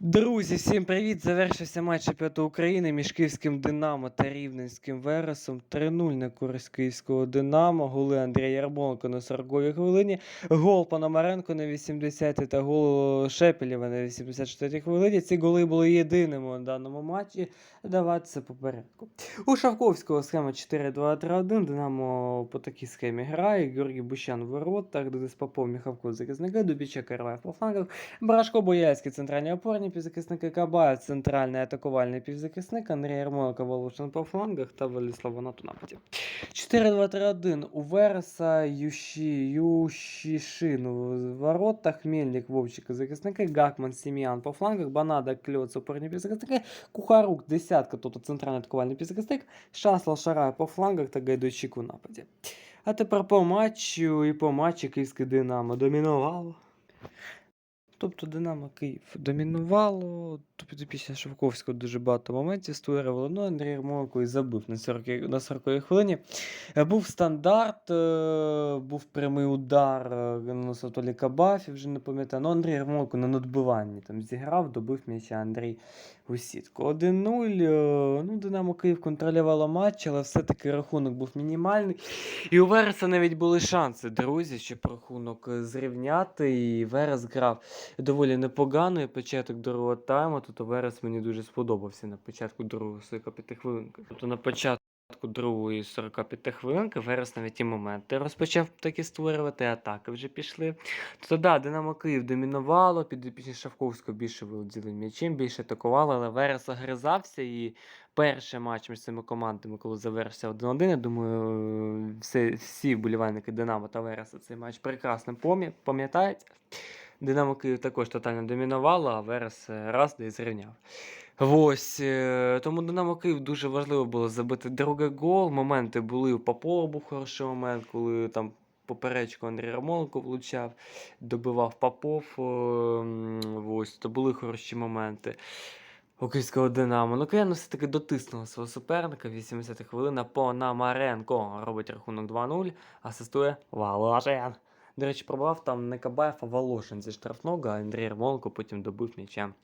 Друзі, всім привіт! Завершився матч чемпіонату України між Київським Динамо та Рівненським Вересом. 3-0 на користь Київського Динамо. Голи Андрія Ярмоленко на 40-й хвилині. Гол Пономаренко на 80-й та гол Шепелєва на 84-й хвилині. Ці голи були єдиними у даному матчі. Давайте це по порядку. У Шавковського схема 4-2-3-1. Динамо по такій схемі грає. Георгій Бущан в воротах, Денис Попов, Міхавко захисника, Дубіча Карваєв по флангах. Брашко Бояцький, центральні опорні півзахисники Кабаєв, центральний атакувальний півзахисник, Андрій Ярмоленко, Волошин по флангах та Владислав Ванат нападі. 4-2-3-1 у Вереса, Ющі, Ющішин у воротах, Мельник, Вовчик, захисники, Гакман, Сім'ян по флангах, Банада, Кльоц, опорні півзахисники, Кухарук, десятка, тобто центральний атакувальний півзахисник, Шаслав Шарай по флангах та Гайдойчик у нападі. А тепер по матчу і по матчі Київське Динамо домінувало. Тобто Динамо Київ домінувало, тобто після Шовковського дуже багато моментів створювало. Ну, Андрій Ярмоленко і забив на 40 на 40 хвилині. Е, Був стандарт, е, був прямий удар е, наносив Толі Кабафі, вже не пам'ятаю. Ну, Андрій Ярмоленко на надбиванні там зіграв, добив м'яча Андрій у сітку. 1-0. е, Ну, Динамо Київ контролювало матч, але все-таки рахунок був мінімальний. І у Вереса навіть були шанси, друзі, щоб рахунок зрівняти. І Верес грав доволі непогано. І початок другого тайму. Тут Верес мені дуже сподобався на початку другої 45 хвилинки. Тобто на початку другої 45 хвилинки Верес навіть ті моменти розпочав такі створювати, атаки вже пішли. Тобто, да, Динамо Київ домінувало, під Шавковського більше володіли м'ячем, більше атакували, але Верес огризався і перший матч між цими командами, коли завершився 1-1, я думаю, все, всі вболівальники Динамо та Вереса цей матч прекрасно пам'я- пам'ятають. Динамо Київ також тотально домінувало, а Верес е, раз і зрівняв. Ось, е, тому Динамо Київ дуже важливо було забити другий гол. Моменти були у Попова був хороший момент, коли там поперечку Андрій Ромоленко влучав, добивав Попов. е, Ось, то були хороші моменти. У Київського Динамо. Ну, Кияни все-таки дотиснули свого суперника. 80 хвилина Пономаренко робить рахунок 2-0, асистує Волошин. До речі, пробував там не Кабаєв, а Волошин зі штрафного, а Андрій Ярмоленко потім добив м'ячем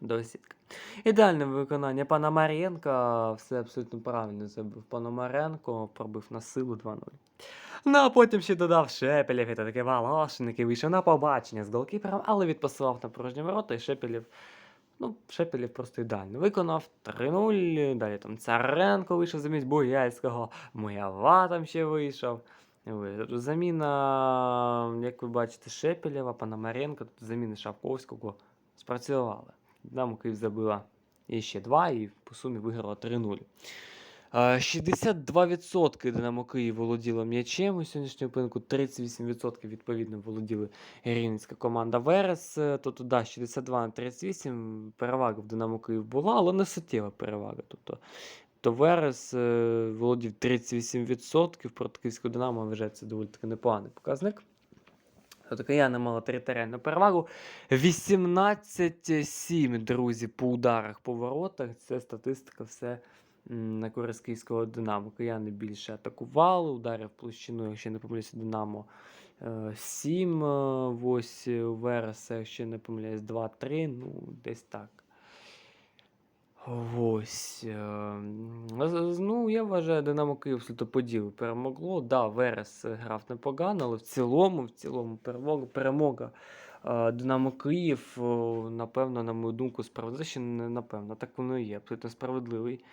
до сітки. Ідеальне виконання Пономаренка. Все абсолютно правильно забив Пономаренко, пробив на силу 2-0. Ну, а потім ще додав Шепелєв, і такий Волошин, який вийшов на побачення з голкіпером, але відпасував на порожні ворота, і Шепелєв Ну, Шепелєв просто ідеально виконав 3-0. Далі там Царенко вийшов замість Буяльського, Моява там ще вийшов. Заміна, як ви бачите, Шепелєва, Пономаренка, тут заміни Шавковського спрацювали. Динамо Київ забила і ще 2 і по сумі виграла 3-0. Е, 62% Динамо Київ володіло м'ячем у сьогоднішньому поєдинку, 38% відповідно володіли рівненська команда Верес. Тобто, да, 62 на 38 перевага в Динамо Київ була, але не суттєва перевага. Тобто, то Верес е, володів 38% проти Київського Динамо, вважається доволі таки непоганий показник. Тобто Кияни мала територіальну перевагу. 18-7, друзі, по ударах по воротах. Це статистика все на користь київського Динамо. Кияни більше атакували, ударів площиною, якщо не помиляюся, Динамо 7. Ось е, Вереса, якщо не помиляюсь, 2-3, ну, десь так. Ось. е, з- з- Ну, я вважаю, Динамо Київ слідоподіл перемогло. Да, Верес е, грав непогано, але в цілому, в цілому перемога, перемога е, Динамо Київ, напевно, на мою думку, справедливо. Ще не напевно, так воно і є. Абсолютно справедливий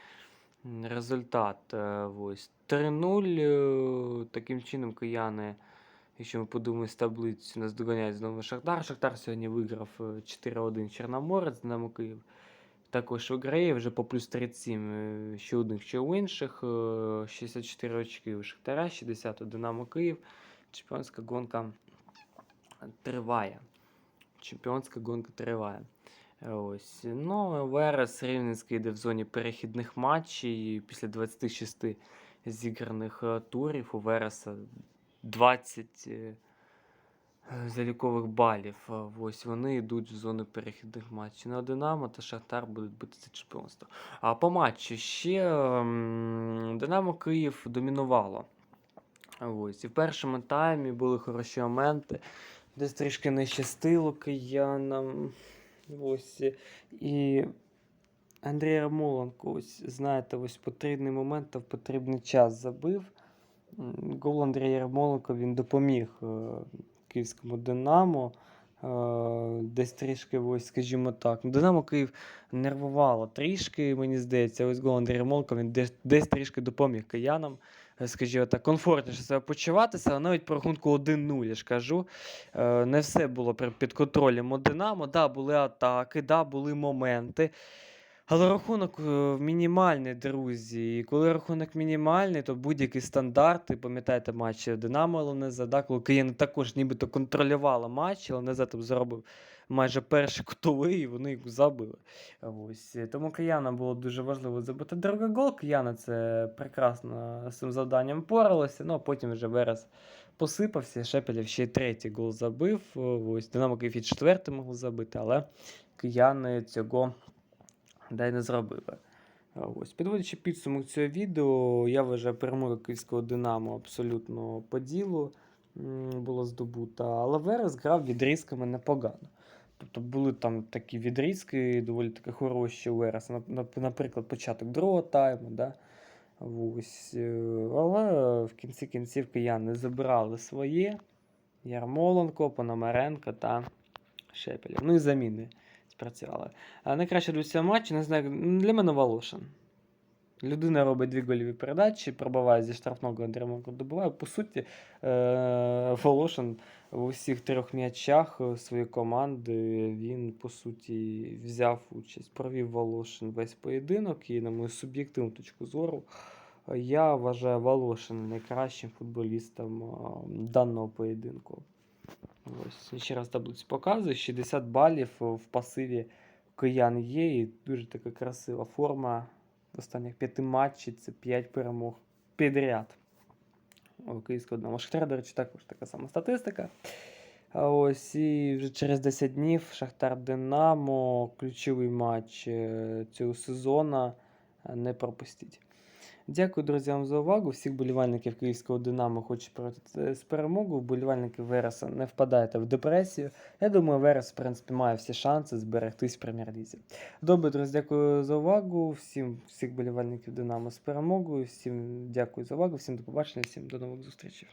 результат. Е, Ось 3-0. е, Таким чином, кияни. Якщо ми подивимось таблицю, нас доганяють знову Шахтар. Шахтар сьогодні виграв е, 4-1 Чорноморець, Динамо Київ. Також виграє вже по плюс 37 е, що одних, що у інших. е, 64 очки у Шахтаря, 60 у Динамо Київ. Чемпіонська гонка триває. Чемпіонська гонка триває. Ось. Ну, Верес Рівненський йде в зоні перехідних матчів. Після 26 зіграних е, турів у Вереса 20 е, е, залікових балів. Е, Ось вони йдуть в зону перехідних матчів. На Динамо та Шахтар будуть бити за чемпіонство. А по матчу ще Динамо Київ домінувало. Ось. І в першому таймі були хороші моменти. Десь трішки не щастило киянам. Ось. е, І Андрій Ярмоленко, ось, знаєте, ось потрібний момент та в потрібний час забив. Гол Андрія Ярмоленко він допоміг е, київському Динамо. Е, Десь трішки, ось, скажімо так. Ну, Динамо Київ нервувало трішки, мені здається. Ось гол Андрія Ярмоленко він десь, десь трішки допоміг киянам, е, скажімо так, комфортніше себе почуватися, але навіть по рахунку 1-0, я ж кажу. Е, Не все було під контролем у Динамо. Да, були атаки, да, були моменти. Але рахунок е, мінімальний, друзі. І коли рахунок мінімальний, то будь-які стандарти, пам'ятаєте, матч Динамо Лонеза, да, коли Кияни також нібито контролювала матч, Лонеза там заробив майже перший кутовий, і вони їх забили. Ось. Тому киянам було дуже важливо забити другий гол. Кияни це прекрасно з цим завданням поралися. Ну а потім вже Верес посипався. Шепелєв ще й третій гол забив. Ось Динамо Київ і четвертий могли забити, але кияни цього й не зробили. Ось. Підводячи підсумок цього відео, я вважаю перемога київського Динамо абсолютно по ділу м, було здобута, але Верес грав відрізками непогано. Тобто були там такі відрізки, доволі таки хороші у Вереса. Нап- нап- Наприклад, початок другого тайму. Да? Ось. е, Але в кінці кінців кияни забирали своє. Ярмоленко, Пономаренко та Шепелєв. Ну і заміни спрацювали. А найкраще цього матчу, не знаю, для мене Волошин. Людина робить дві гольові передачі, пробиває зі штрафного Андріємонко добиває. По суті, е- Волошин в усіх трьох м'ячах е, своєї команди він, по суті, взяв участь. Провів Волошин весь поєдинок, і, на мою суб'єктивну точку зору, е, я вважаю Волошин найкращим футболістом е, даного поєдинку. Ось, ще раз таблицю показую. 60 балів в пасиві киян є, і дуже така красива форма. Останніх п'яти матчів це 5 перемог підряд. Київського Динамо. Шахтар, до речі, також така сама статистика. Ось і вже через 10 днів Шахтар Динамо, ключовий матч е, цього сезону. е, Не пропустіть. Дякую, друзі, вам за увагу. Всіх болівальників київського Динамо хочу привітати з перемогою. Болівальники Вереса не впадайте в депресію. Я думаю, Верес, в принципі, має всі шанси зберегтись в прем'єр-лізі. Добре, друзі, дякую за увагу. Всім всіх болівальників Динамо з перемогою. Всім дякую за увагу, всім до побачення, всім до нових зустрічей.